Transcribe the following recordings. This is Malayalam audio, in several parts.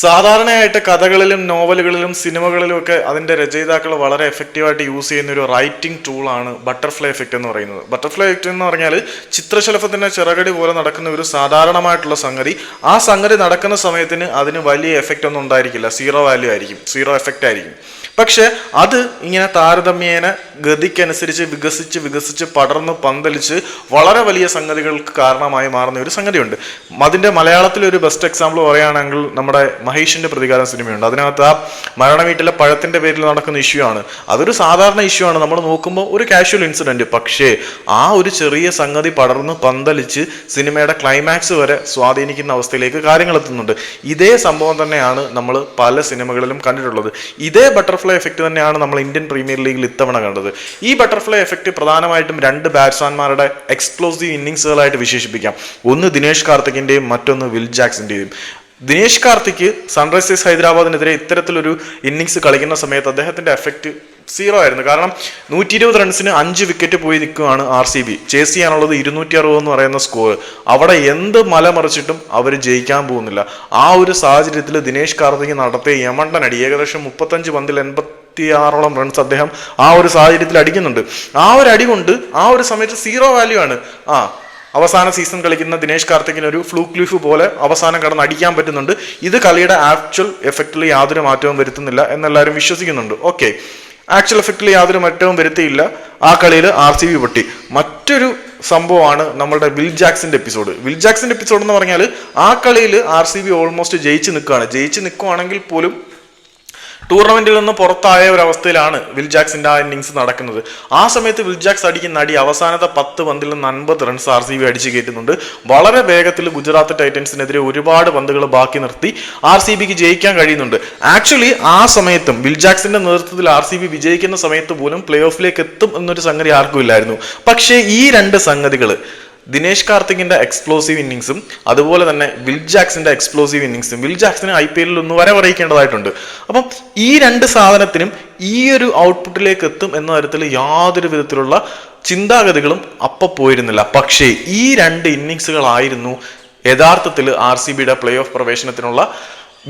സാധാരണയായിട്ട് കഥകളിലും നോവലുകളിലും സിനിമകളിലും ഒക്കെ അതിന്റെ രചയിതാക്കൾ വളരെ എഫക്റ്റീവായിട്ട് യൂസ് ചെയ്യുന്ന ഒരു റൈറ്റിംഗ് ടൂളാണ് ബട്ടർഫ്ലൈ എഫക്റ്റ് എന്ന് പറയുന്നത്. ബട്ടർഫ്ലൈ എഫക്റ്റ് എന്ന് പറഞ്ഞാൽ ചിത്രശലഭത്തിന്റെ ചിറകടി പോലെ നടക്കുന്ന ഒരു സാധാരണമായിട്ടുള്ള സംഗതി. ആ സംഗതി നടക്കുന്ന സമയത്തിന് അതിന് വലിയ എഫക്റ്റ് ഒന്നും ഉണ്ടായിരിക്കില്ല. സീറോ വാല്യൂ ആയിരിക്കും. സീറോ എഫക്റ്റ് ആയിരിക്കും. പക്ഷെ അത് ഇങ്ങനെ താരതമ്യേന ഗതിക്കനുസരിച്ച് വികസിച്ച് വികസിച്ച് പടർന്ന് പന്തലിച്ച് വളരെ വലിയ സംഗതികൾക്ക് കാരണമായി മാറുന്ന ഒരു സംഗതിയുണ്ട്. അതിന്റെ മലയാളത്തിൽ ഒരു ബെസ്റ്റ് എക്സാമ്പിൾ പറയുകയാണെങ്കിൽ നമ്മുടെ മഹേഷിന്റെ പ്രതികാരം സിനിമയുണ്ട്. അതിനകത്ത് ആ മരണ വീട്ടിലെ പഴത്തിന്റെ പേരിൽ നടക്കുന്ന ഇഷ്യൂ ആണ്. അതൊരു സാധാരണ ഇഷ്യൂ ആണ്. നമ്മൾ നോക്കുമ്പോൾ ഒരു കാഷ്വൽ ഇൻസിഡന്റ് പക്ഷേ ആ ഒരു ചെറിയ സംഗതി പടർന്ന് പന്തലിച്ച് സിനിമയുടെ ക്ലൈമാക്സ് വരെ സ്വാധീനിക്കുന്ന അവസ്ഥയിലേക്ക് കാര്യങ്ങൾ എത്തുന്നുണ്ട്. ഇതേ സംഭവം തന്നെയാണ് നമ്മൾ പല സിനിമകളിലും കണ്ടിട്ടുള്ളത്. ഇതേ ബട്ടർഫ്ലൈ എഫക്റ്റ് തന്നെയാണ് നമ്മൾ ഇന്ത്യൻ പ്രീമിയർ ലീഗിൽ ഇത്തവണ കണ്ടത്. ഈ ബട്ടർഫ്ലൈ എഫക്റ്റ് പ്രധാനമായിട്ടും രണ്ട് ബാറ്റ്സ്മാൻമാരുടെ എക്സ്പ്ലോസീവ് ഇന്നിങ്സുകളായിട്ട് വിശേഷിപ്പിക്കാം. ഒന്ന് ദിനേഷ് കാർത്തിക്കിന്റെയും മറ്റൊന്ന് വിൽ ജാക്സിന്റെയും. ദിനേഷ് കാർത്തിക്ക് സൺറൈസേഴ്സ് ഹൈദരാബാദിനെതിരെ ഇത്തരത്തിലൊരു ഇന്നിങ്സ് കളിക്കുന്ന സമയത്ത് അദ്ദേഹത്തിന്റെ എഫക്റ്റ് സീറോ ആയിരുന്നു. കാരണം നൂറ്റി ഇരുപത് റൺസിന് അഞ്ച് വിക്കറ്റ് പോയി നിൽക്കുകയാണ് ആർ സി ബി ചേസ് ചെയ്യാനുള്ളത് ഇരുന്നൂറ്റി അറുപത് എന്ന് പറയുന്ന സ്കോർ അവിടെ എന്ത് മല മറിച്ചിട്ടും അവർ ജയിക്കാൻ പോകുന്നില്ല. ആ ഒരു സാഹചര്യത്തിൽ ദിനേശ് കാർത്തിക് നടത്തിയ യമണ്ടൻ അടി. ഏകദേശം മുപ്പത്തഞ്ച് പന്തിൽ എൺപത്തി ആറോളം റൺസ് അദ്ദേഹം ആ ഒരു സാഹചര്യത്തിൽ അടിക്കുന്നുണ്ട്. ആ ഒരു അടി കൊണ്ട് ആ ഒരു സമയത്ത് സീറോ വാല്യൂ ആണ്. ആ അവസാന സീസൺ കളിക്കുന്ന ദിനേശ് കാർത്തിക്കിന് ഒരു ഫ്ലൂക്ക് ലീഫ് പോലെ അവസാനം കടന്ന് അടിക്കാൻ പറ്റുന്നുണ്ട്. ഇത് കളിയുടെ ആക്ച്വൽ എഫക്റ്റിൽ യാതൊരു മാറ്റവും വരുത്തുന്നില്ല എന്നെല്ലാവരും വിശ്വസിക്കുന്നുണ്ട്. ഓക്കെ ആക്ച്വൽ എഫക്റ്റിൽ യാതൊരു മറ്റവും വരുത്തിയില്ല. ആ കളിയിൽ ആർ സി ബി പൊട്ടി. മറ്റൊരു സംഭവമാണ് നമ്മളുടെ വിൽ ജാക്സിന്റെ എപ്പിസോഡ് വിൽ ജാക്സിന്റെ എപ്പിസോഡ് എന്ന് പറഞ്ഞാൽ ആ കളിയിൽ ആർ സി ബി ഓൾമോസ്റ്റ് ജയിച്ച് നിൽക്കുകയാണ്. ജയിച്ച് നിൽക്കുവാണെങ്കിൽ പോലും ടൂർണമെന്റിൽ നിന്ന് പുറത്തായ ഒരു അവസ്ഥയിലാണ് വിൽ ജാക്സിന്റെ ആ ഇന്നിങ്സ് നടക്കുന്നത്. ആ സമയത്ത് വിൽ ജാക്സ് അടിക്കുന്ന അടി അവസാനത്തെ പത്ത് പന്തിൽ നിന്ന് അൻപത് റൺസ് ആർ സി ബി അടിച്ചു കയറ്റുന്നുണ്ട്. വളരെ വേഗത്തിൽ ഗുജറാത്ത് ടൈറ്റൻസിനെതിരെ ഒരുപാട് പന്തുകൾ ബാക്കി നിർത്തി ആർ സി ബിക്ക് ജയിക്കാൻ കഴിയുന്നുണ്ട്. ആക്ച്വലി ആ സമയത്തും വിൽ ജാക്സിന്റെ നേതൃത്വത്തിൽ ആർ സി ബി വിജയിക്കുന്ന സമയത്ത് പോലും പ്ലേ ഓഫിലേക്ക് എത്തും എന്നൊരു സംഗതി ആർക്കും ഇല്ലായിരുന്നു. പക്ഷേ ഈ രണ്ട് സംഗതികൾ ദിനേഷ് കാർത്തികിന്റെ എക്സ്പ്ലോസീവ് ഇന്നിങ്സും അതുപോലെ തന്നെ വിൽ ജാക്സിന്റെ എക്സ്പ്ലോസീവ് ഇന്നിങ്സും വിൽ ജാക്സിന് ഐ പി എല്ലിൽ ഒന്ന് വരെ പറയിക്കേണ്ടതായിട്ടുണ്ട് അപ്പം ഈ രണ്ട് സാധനത്തിനും ഈ ഒരു ഔട്ട്പുട്ടിലേക്ക് എത്തും എന്ന തരത്തിൽ യാതൊരു വിധത്തിലുള്ള ചിന്താഗതികളും അപ്പം പോയിരുന്നില്ല. പക്ഷേ ഈ രണ്ട് ഇന്നിങ്സുകളായിരുന്നു യഥാർത്ഥത്തിൽ ആർ സി ബിയുടെ പ്ലേ ഓഫ് പ്രവേശനത്തിനുള്ള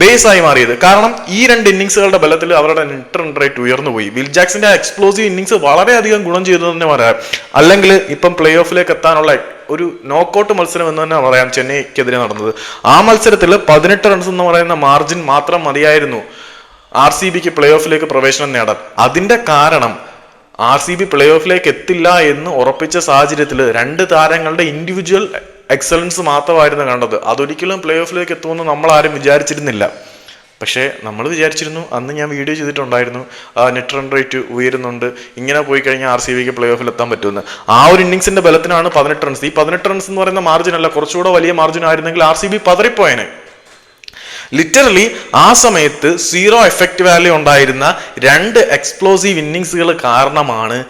ബേസ് ആയി മാറിയത്. കാരണം ഈ രണ്ട് ഇന്നിങ്സുകളുടെ ബലത്തിൽ അവരുടെ നെറ്റ് റൺ റേറ്റ് ഉയർന്നു പോയി. വിൽ ജാക്സിന്റെ എക്സ്പ്ലോസീവ് ഇന്നിങ്സ് വളരെയധികം ഗുണം ചെയ്തു തന്നെ പറയാം. അല്ലെങ്കിൽ ഇപ്പം പ്ലേ ഓഫിലേക്ക് എത്താനുള്ള ഒരു നോക്കൗട്ട് മത്സരം എന്ന് തന്നെ പറയാം ചെന്നൈക്കെതിരെ നടന്നത്. ആ മത്സരത്തിൽ പതിനെട്ട് റൺസ് എന്ന് പറയുന്ന മാർജിൻ മാത്രം മതിയായിരുന്നു ആർ സി ബിക്ക് പ്ലേ ഓഫിലേക്ക് പ്രവേശനം നേടാൻ. അതിന്റെ കാരണം ആർ സി ബി പ്ലേ ഓഫിലേക്ക് എത്തില്ല എന്ന് ഉറപ്പിച്ച സാഹചര്യത്തിൽ രണ്ട് താരങ്ങളുടെ ഇൻഡിവിജ്വൽ എക്സലൻസ് മാത്രമായിരുന്നു കണ്ടത്. അതൊരിക്കലും പ്ലേ ഓഫിലേക്ക് എത്തുമെന്ന് നമ്മൾ ആരും വിചാരിച്ചിരുന്നില്ല. പക്ഷേ നമ്മൾ വിചാരിച്ചിരുന്നു. അന്ന് ഞാൻ വീഡിയോ ചെയ്തിട്ടുണ്ടായിരുന്നു. നെറ്റ് റൺ റേറ്റ് ഉയരുന്നുണ്ട്. ഇങ്ങനെ പോയി കഴിഞ്ഞാൽ ആർ സി ബിക്ക് പ്ലേ ഓഫിൽ എത്താൻ പറ്റുമെന്ന്. ആ ഒരു ഇന്നിങ്സിന്റെ ബലത്തിനാണ് പതിനെട്ട് റൺസ് ഈ പതിനെട്ട് റൺസ് എന്ന് പറയുന്ന മാർജിൻ അല്ല കുറച്ചുകൂടെ വലിയ മാർജിൻ ആയിരുന്നെങ്കിൽ ആർ സി ബി പതറിപ്പോയനെ. ലിറ്ററലി ആ സമയത്ത് സീറോ എഫക്റ്റ് വാല്യൂ ഉണ്ടായിരുന്ന രണ്ട് എക്സ്പ്ലോസീവ് ഇന്നിങ്സുകൾ കാരണമാണ്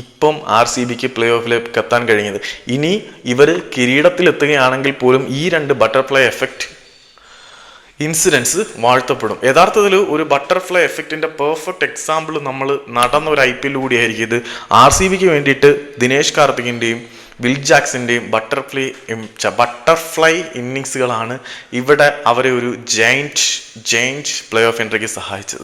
ഇപ്പം ആർ സി ബിക്ക് പ്ലേ ഓഫിലേക്ക് എത്താൻ കഴിഞ്ഞത്. ഇനി ഇവർ കിരീടത്തിലെത്തുകയാണെങ്കിൽ പോലും ഈ രണ്ട് ബട്ടർഫ്ലൈ എഫക്റ്റ് ഇൻസിഡൻസ് വാഴ്ത്തപ്പെടും. യഥാർത്ഥത്തിൽ ഒരു ബട്ടർഫ്ലൈ എഫക്റ്റിന്റെ പെർഫെക്റ്റ് എക്സാമ്പിൾ നമ്മൾ നടന്ന ഒരു ഐ പി എൽ കൂടിയായിരിക്കും ഇത്. ആർ സി ബിക്ക് വേണ്ടിയിട്ട് ദിനേഷ് കാർത്തികിന്റെയും വിൽ ജാക്സിന്റെയും ബട്ടർഫ്ലൈ ബട്ടർഫ്ലൈ ഇന്നിങ്സുകളാണ് ഇവിടെ അവരെ ഒരു ജയിന്റ് ജയിന്റ് പ്ലേ ഓഫ് എൻട്രിക്ക് സഹായിച്ചത്.